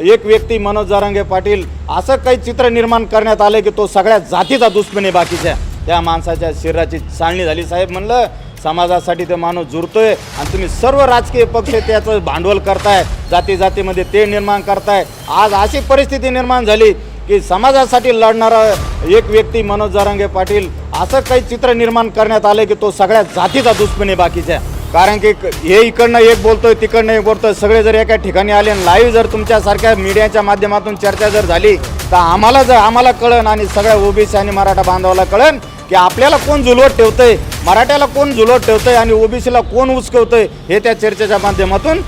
एक व्यक्ती मनोज जारांगे पाटील असं काही चित्र निर्माण करण्यात आलं की तो सगळ्या जातीचा दुश्मन आहे बाकीच्या. त्या माणसाच्या शरीराची चालणी झाली. साहेब म्हणलं समाजासाठी ते माणूस जुरतोय आणि तुम्ही सर्व राजकीय पक्ष त्याचं भांडवल करताय जाती जातीमध्ये ते निर्माण करताय. आज अशी परिस्थिती निर्माण झाली की समाजासाठी लढणारा एक व्यक्ती मनोज जारांगे पाटील असं काही चित्र निर्माण करण्यात आलं की तो सगळ्या जातीचा दुश्मन आहे बाकीच्या. कारण की हे इकडनं एक बोलतोय तिकडनं एक बोलतोय. सगळे जर एका ठिकाणी आले आणि लाईव्ह जर तुमच्यासारख्या मीडियाच्या माध्यमातून चर्चा जर झाली तर आम्हाला जर आम्हाला कळन आणि सगळ्या ओबीसी आणि मराठा बांधवाला कळन की आपल्याला कोण झुलवत ठेवतंय मराठ्याला कोण झुलवत ठेवतंय आणि ओबीसीला कोण उचकवतंय हे त्या चर्चेच्या माध्यमातून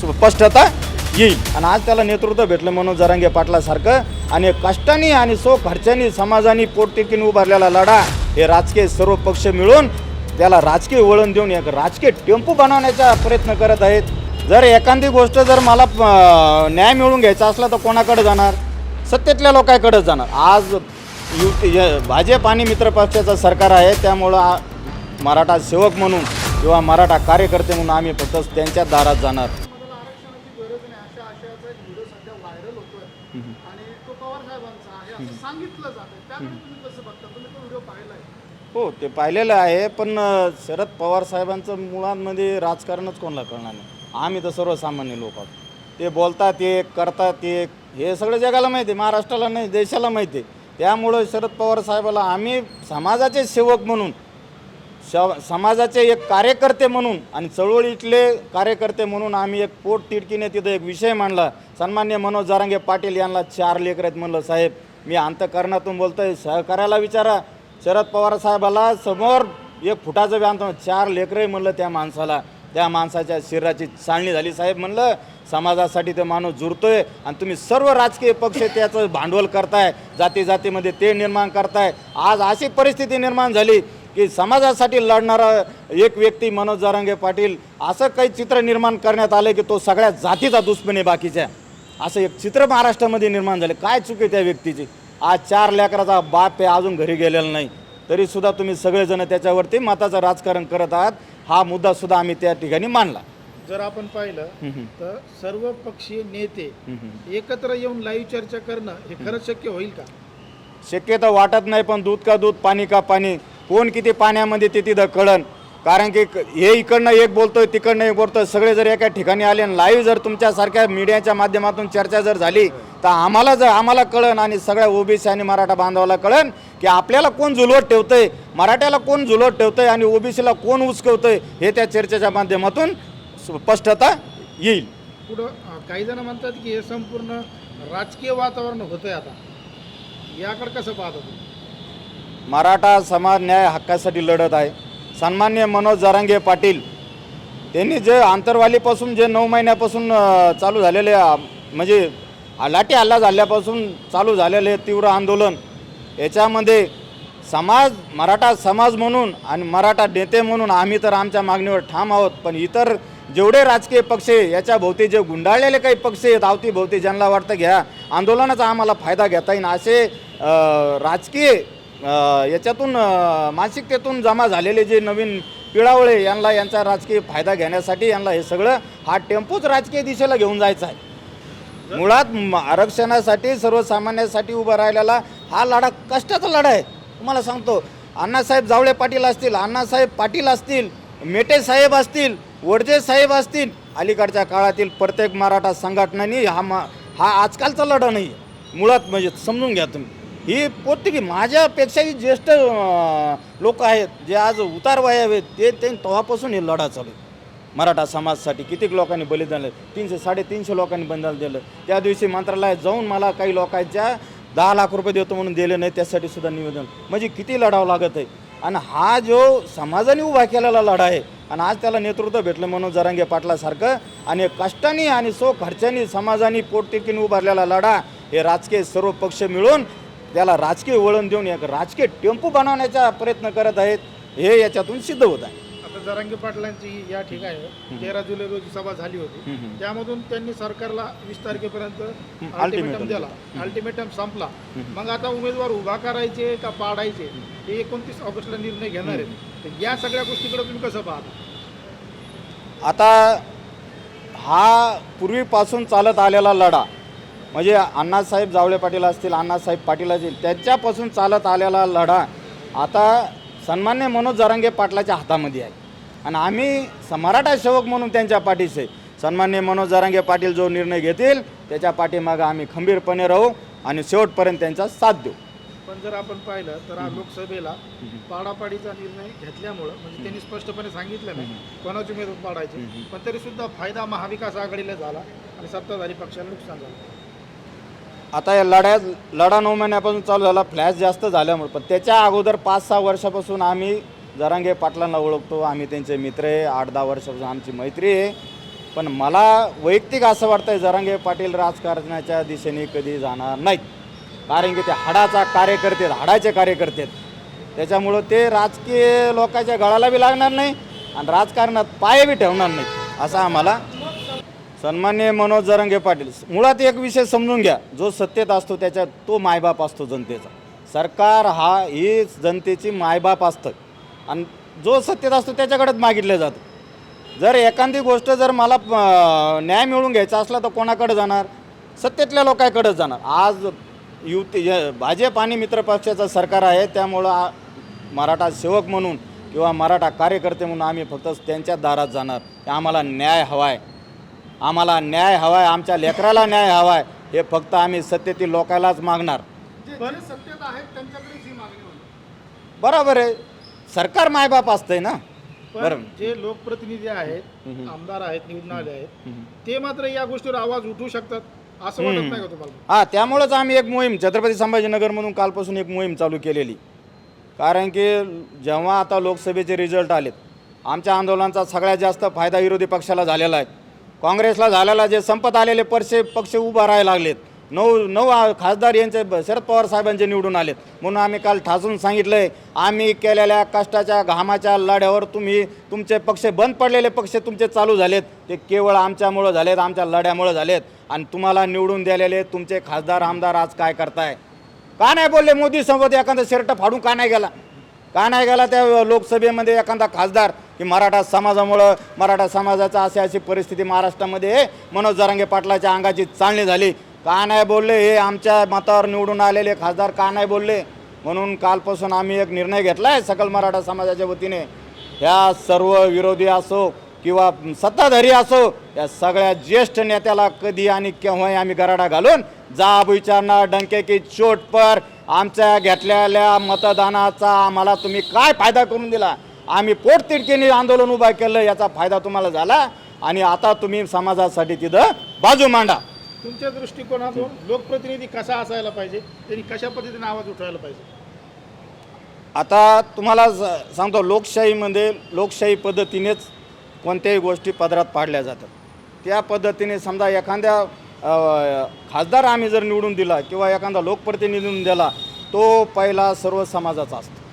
स्पष्टता येईल. आणि आज त्याला नेतृत्व भेटलं म्हणून जरांगे पाटलासारखं आणि कष्टाने आणि सो खर्चानी समाजाने पोटतिकीने उभारलेला लढा हे राजकीय सर्व पक्ष मिळून त्याला राजकीय वळण देऊन एक राजकीय टेम्पो बनवण्याचा प्रयत्न करत आहेत. जर एखादी गोष्ट जर मला न्याय मिळवून घ्यायचा असला तर कोणाकडे जाणार? सत्तेतल्या लोकांकडेच जाणार. आज युती य- भाजप आणि मित्रपक्षाचं सरकार आहे त्यामुळं मराठा सेवक म्हणून किंवा मराठा कार्यकर्ते म्हणून आम्ही फक्त त्यांच्या दारात जाणार. सांगितलं जातं त्याकडे तुम्ही कसं बघता तुम्ही तो व्हिडिओ पाहिलाय हो ते पाहिलेलं आहे पण शरद पवार साहेबांचं मुळांमध्ये राजकारणच कोणाला कळणार नाही. आम्ही तर सर्वसामान्य लोक आहोत. ते बोलतात एक करतात एक हे सगळं जगाला माहिती आहे महाराष्ट्राला नाही देशाला माहिती आहे. त्यामुळं शरद पवार साहेबाला आम्ही समाजाचे सेवक म्हणून श समाजाचे एक कार्यकर्ते म्हणून आणि चळवळीतले कार्यकर्ते म्हणून आम्ही एक पोट तिडकीने तिथं एक विषय मांडला. सन्मान्य मनोज जारांगे पाटील यांना चार लेकर आहेत म्हणलं साहेब. मी अंतकरणातून बोलतोय सहकार्याला विचारा. शरद पवार साहेबाला समोर एक फुटाचं व्यायाम चार लेकरंही म्हणलं त्या माणसाला त्या माणसाच्या शरीराची चालणी झाली. साहेब म्हणलं समाजासाठी ते माणूस जुरतोय आणि तुम्ही सर्व राजकीय पक्ष त्याचं भांडवल करताय जाती जातीमध्ये ते निर्माण करताय. आज अशी परिस्थिती निर्माण झाली की समाजासाठी लढणारा एक व्यक्ती मनोज जारांगे पाटील असं काही चित्र निर्माण करण्यात आलं की तो सगळ्या जातीचा दुश्मनी बाकीच्या. असं एक चित्र महाराष्ट्रामध्ये निर्माण झालं. काय चुकी आहे त्या व्यक्तीची? आज चार लेकराचा बाप आहे अजून घरी गेलेला नाही. तरी सुद्धा तुम्ही सगळेजण त्याच्यावरती मताचं राजकारण करत आहात. हा मुद्दा सुद्धा आम्ही त्या ठिकाणी मांडला. जर आपण पाहिलं तर सर्व पक्षीय नेते एकत्र येऊन लाईव्ह चर्चा करणं हे खरंच शक्य होईल का? शक्यता वाटत नाही पण दूध का दूध पाणी का पाणी कोण किती पाण्यामध्ये ते तिथं कळण कारण की हे इकडनं एक बोलतोय तिकडनं एक बोलतोय. सगळे जर एका ठिकाणी आले आणि लाईव्ह जर तुमच्यासारख्या मीडियाच्या माध्यमातून चर्चा जर झाली तर आम्हाला जर आम्हाला कळण आणि सगळ्या ओबीसी आणि मराठा बांधवाला कळण की आपल्याला कोण झुलवत ठेवतंय मराठ्याला कोण झुलवत ठेवतंय आणि ओबीसीला कोण उचकवतंय हे त्या चर्चेच्या माध्यमातून स्पष्टता येईल. पुढं काही जण म्हणतात की हे संपूर्ण राजकीय वातावरण होतंय आता. याकडे कसं पाहता मराठा समाज न्याय हक्कासाठी लढत आहे. सन्मान्य मनोज जरांगे पाटील. त्यांनी जे आंतरवालीपासून जे नऊ महिन्यापासून चालू झालेले म्हणजे आ- लाठी हल्ला झाल्यापासून चालू झालेले तीव्र आंदोलन याच्यामध्ये समाज मराठा समाज म्हणून आणि मराठा नेते म्हणून आम्ही तर आमच्या मागणीवर ठाम आहोत. पण इतर जेवढे राजकीय पक्ष आहे याच्या भोवती जे गुंडाळलेले काही पक्ष आहेत अवतीभोवती ज्यांना वाटतं घ्या आंदोलनाचा आम्हाला फायदा घेता येईल असे राजकीय याच्यातून मानसिकतेतून जमा झालेले जे नवीन पिळावळे यांना यांचा राजकीय फायदा घेण्यासाठी यांना हे सगळं हा टेम्पोच राजकीय दिशेला घेऊन जायचा आहे. मुळात आरक्षणासाठी सर्वसामान्यांसाठी उभा राहिलेला हा लढा कष्टाचा लढा आहे. तुम्हाला सांगतो अण्णासाहेब जावळे पाटील असतील अण्णासाहेब पाटील असतील मेटे साहेब असतील वडजे साहेब असतील अलीकडच्या काळातील प्रत्येक मराठा संघटनांनी हा मा हा आजकालचा लढा नाही आहे मुळात म्हणजे समजून घ्या तुम्ही. ही प्रत्येकी माझ्यापेक्षाही ज्येष्ठ लोक आहेत जे आज उतार व्हायवेत ते ते तेव्हापासून हे लढा चालू आहे. मराठा समाजासाठी कितीक लोकांनी बलिदान दिलं? तीनशे साडेतीनशे लोकांनी बलिदान दिलं. त्या दिवशी मंत्रालयात जाऊन मला काही लोकांच्या दहा लाख रुपये देतो म्हणून दिले नाही त्यासाठी सुद्धा निवेदन. म्हणजे किती लढावं लागत आहे? आणि हा जो समाजाने उभा केलेला लढा आहे आणि आज त्याला नेतृत्व भेटलं म्हणून जरांगे पाटलासारखं आणि कष्टाने आणि सो खर्चानी समाजाने पोटतिकीने उभारलेला लढा हे राजकीय सर्व पक्ष मिळून त्याला राजकीय वळण देऊन एक राजकीय टेम्पो बनवण्याचा प्रयत्न करत आहेत हे याच्यातून सिद्ध होत आहे. आता जरांगे पाटलांची या ठिकाणी तेरा जुलै रोजी सभा झाली होती. त्यामधून त्यांनी सरकारला वीस तारखेपर्यंत अल्टिमेटम दिला. अल्टिमेटम संपला. मग आता उमेदवार उभा करायचे का पाडायचे हे एकोणतीस ऑगस्टला निर्णय घेणार आहेत. या सगळ्या गोष्टीकडे तुम्ही कसं पाहता? आता हा पूर्वीपासून चालत आलेला लढा म्हणजे अण्णासाहेब जावळे पाटील असतील अण्णासाहेब पाटील असतील त्यांच्यापासून चालत आलेला लढा आता सन्मान्य मनोज जरांगे पाटलाच्या हातामध्ये आहे. आणि आम्ही मराठा सेवक म्हणून त्यांच्या पाठीशी आहे. सन्मान्य मनोज जरांगे पाटील जो निर्णय घेतील त्याच्या पाठीमागं आम्ही खंबीरपणे राहू आणि शेवटपर्यंत त्यांचा साथ देऊ. पण जर आपण पाहिलं तर लोकसभेला पाडापाडीचा निर्णय घेतल्यामुळं म्हणजे त्यांनी स्पष्टपणे सांगितलं नाही. कोणाची उमेदवार पाडायची? पण तरी सुद्धा फायदा महाविकास आघाडीला झाला आणि सत्ताधारी पक्षाला नुकसान झालं. आता या लढ्या लढा नऊ महिन्यापासून चालू झाला फ्लॅश जास्त झाल्यामुळे. पण त्याच्या अगोदर पाच सहा वर्षापासून आम्ही जरांगे पाटलांना ओळखतो आम्ही त्यांचे मित्र आहे आठ दहा वर्षापासून आमची मैत्री आहे. पण मला वैयक्तिक असं वाटतंय जरांगे पाटील राजकारणाच्या दिशेने कधी जाणार नाहीत. कारण की ते हाडाचा कार्यकर्ते आहेत, हाडाचे कार्यकर्ते आहेत. त्याच्यामुळं ते राजकीय लोकांच्या गळाला बी लागणार नाही आणि राजकारणात पाय बी ठेवणार नाही असं आम्हाला सन्मान्य मनोज जरंगे पाटील मुळात एक विषय समजून घ्या. जो सत्तेत असतो त्याच्या तो मायबाप असतो जनतेचा. सरकार हा ही जनतेची मायबाप असतं. आणि जो सत्तेत असतो त्याच्याकडेच मागितलं जातं. जर एखादी गोष्ट जर मला न्याय मिळवून घ्यायचा असला तर कोणाकडे जाणार? सत्तेतल्या लोकांकडेच जाणार. आज युती भाजप आणि मित्रपक्षाचं सरकार आहे त्यामुळं मराठा सेवक म्हणून किंवा मराठा कार्यकर्ते म्हणून आम्ही फक्त त्यांच्या दारात जाणार. आम्हाला न्याय हवा आहे आम्हाला न्याय हवा आहे आमच्या लेकराला न्याय हवा आहे हे फक्त आम्ही सत्तेतील लोकांनाच मागणार. बरोबर आहे. सरकार मायबाप असतंय ना? पण जे लोकप्रतिनिधी आहेत आमदार आहेत निवडून आले आहेत ते मात्र या गोष्टीवर आवाज उठवू शकतात असं वाटत नाही का तुम्हाला? हां त्यामुळंच आम्ही एक मोहीम छत्रपती संभाजीनगरमधून कालपासून एक मोहीम चालू केलेली. कारण की जेव्हा आता लोकसभेचे रिझल्ट आलेत आमच्या आंदोलनाचा सगळ्यात जास्त फायदा विरोधी पक्षाला झालेला आहे. काँग्रेसला झालेला जे संपत आलेले परसे पक्ष उभा राहायला लागलेत. नऊ नऊ खासदार यांचे शरद पवार साहेबांचे निवडून आलेत. म्हणून आम्ही काल ठासून सांगितलं आहे आम्ही केलेल्या कष्टाच्या घामाच्या लढ्यावर तुम्ही तुमचे पक्ष बंद पडलेले पक्ष तुमचे चालू झालेत. ते केवळ आमच्यामुळं झालेत आमच्या लढ्यामुळं झालेत. आणि तुम्हाला निवडून दिलेले तुमचे खासदार आमदार आज काय करताय? का नाही बोलले मोदी सोबत एखादा शर्ट फाडून का नाही गेला? का नाही गेला त्या लोकसभेमध्ये एखादा खासदार? की मराठा समाजामुळं मराठा समाजाचा अशी अशी परिस्थिती महाराष्ट्रामध्ये मनोज जरांगे पाटलाच्या अंगाची चालणी झाली. का नाही बोलले? हे आमच्या मतावर निवडून आलेले खासदार का नाही बोलले? म्हणून कालपासून आम्ही एक निर्णय घेतला आहे सकल मराठा समाजाच्या वतीने. ह्या सर्व विरोधी असो किंवा सत्ताधारी असो या सगळ्या ज्येष्ठ नेत्याला कधी आणि केव्हाही आम्ही गराडा घालून जाब विचारणार डंके की चोट पर आमच्या घेतलेल्या मतदानाचा आम्हाला तुम्ही काय फायदा करून दिला? आम्ही पोटतिडकीने आंदोलन उभा केलं याचा फायदा तुम्हाला झाला. आणि आता तुम्ही समाजासाठी तिथं बाजू मांडा. तुमच्या दृष्टिकोनातून लोकप्रतिनिधी कसा असायला पाहिजे? त्यांनी कशा पद्धतीने आवाज उठवायला पाहिजे? आता तुम्हाला स- सांगतो लोकशाहीमध्ये लोकशाही पद्धतीनेच कोणत्याही गोष्टी पदरात पाडल्या जातात. त्या पद्धतीने समजा एखाद्या अ, खासदार आम्ही जर निवडून दिला किंवा एखादा लोकप्रतिनिधी निवडून दिला तो पहिला सर्व समाजाचा असतो.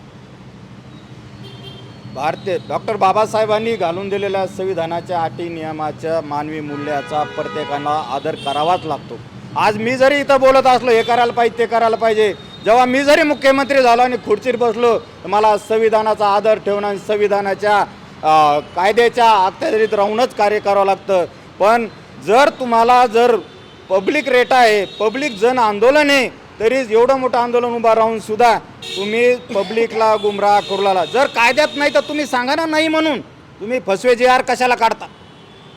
भारतीय डॉक्टर बाबासाहेबांनी घालून दिलेल्या संविधानाच्या अटी नियमाच्या मानवी मूल्याचा प्रत्येकाला आदर करावाच लागतो. आज मी जरी इथं बोलत असलो हे करायला पाहिजे ते करायला पाहिजे. जेव्हा मी जरी मुख्यमंत्री झालो आणि खुर्चीत बसलो तर मला संविधानाचा आदर ठेवणं आणि संविधानाच्या कायद्याच्या अखत्यारीत राहूनच कार्य करावं लागतं. पण जर तुम्हाला जर पब्लिक रेट आहे पब्लिक जन आंदोलन आहे तरी एवढं मोठं आंदोलन उभं राहून सुद्धा तुम्ही पब्लिकला गुमराह करू लागला. जर कायद्यात नाही तर तुम्ही सांगा ना नाही म्हणून. तुम्ही फसवे जे आर कशाला काढता?